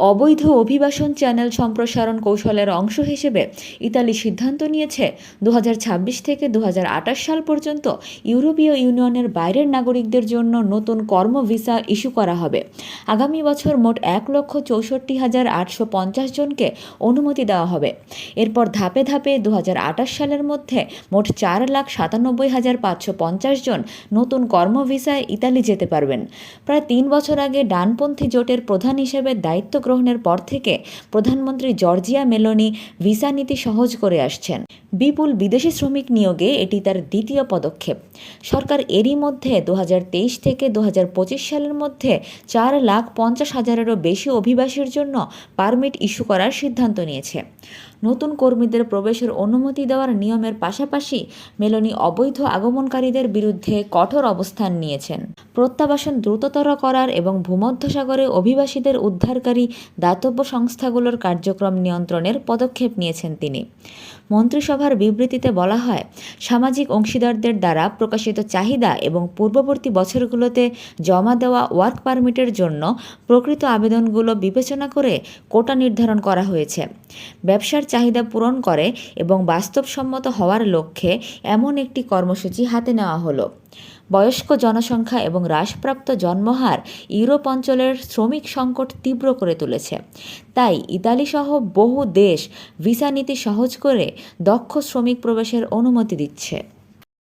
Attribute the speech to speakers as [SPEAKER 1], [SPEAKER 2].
[SPEAKER 1] অবৈধ অভিবাসন চ্যানেল সম্প্রসারণ কৌশলের অংশ হিসেবে ইতালি সিদ্ধান্ত নিয়েছে দু হাজার ছাব্বিশ থেকে দু হাজার আটাশ সাল পর্যন্ত ইউরোপীয় ইউনিয়নের বাইরের নাগরিকদের জন্য নতুন কর্ম ভিসা ইস্যু করা হবে। আগামী বছর মোট এক লক্ষ চৌষট্টি হাজার আটশো পঞ্চাশ জনকে অনুমতি দেওয়া হবে। এরপর ধাপে ধাপে দু হাজার আটাশ সালের মধ্যে মোট চার লাখ সাতানব্বই হাজার পাঁচশো পঞ্চাশ জন নতুন কর্ম ভিসায় ইতালি যেতে পারবেন। প্রায় তিন বছর আগে ডানপন্থী জোটের প্রধান হিসেবে দায়িত্ব গ্রহণের পর থেকে প্রধানমন্ত্রী জর্জিয়া মেলোনি ভিসা নীতি সহজ করে আসছেন। বিপুল বিদেশি শ্রমিক নিয়োগে এটি তার দ্বিতীয় পদক্ষেপ। সরকার এরই মধ্যে দু হাজার তেইশ থেকে দু হাজার পঁচিশ সালের মধ্যে চার লাখ পঞ্চাশ হাজারেরও বেশি অভিবাসীর জন্য পারমিট ইস্যু করার সিদ্ধান্ত নিয়েছে। নতুন কর্মীদের প্রবেশের অনুমতি দেওয়ার নিয়মের পাশাপাশি মেলোনি অবৈধ আগমনকারীদের বিরুদ্ধে কঠোর অবস্থান নিয়েছেন। প্রত্যাবাসন দ্রুততর করার এবং ভূমধ্যসাগরে অভিবাসীদের উদ্ধারকারী দাতব্য সংস্থাগুলোর কার্যক্রম নিয়ন্ত্রণের পদক্ষেপ নিয়েছেন তিনি। মন্ত্রিসভার বিবৃতিতে বলা হয়, সামাজিক অংশীদারদের দ্বারা প্রকাশিত চাহিদা এবং পূর্ববর্তী বছরগুলোতে জমা দেওয়া ওয়ার্ক পারমিটের জন্য প্রকৃত আবেদনগুলো বিবেচনা করে কোটা নির্ধারণ করা হয়েছে। ব্যবসার চাহিদা পূরণ করে এবং বাস্তবসম্মত হওয়ার লক্ষ্যে এমন একটি কর্মসূচি হাতে নেওয়া হলো। বয়স্ক জনসংখ্যা এবং হ্রাসপ্রাপ্ত জন্মহার ইউরোপ অঞ্চলের শ্রমিক সংকট তীব্র করে তুলেছে। তাই ইতালিসহ বহু দেশ ভিসা নীতি সহজ করে দক্ষ শ্রমিক প্রবেশের অনুমতি দিচ্ছে।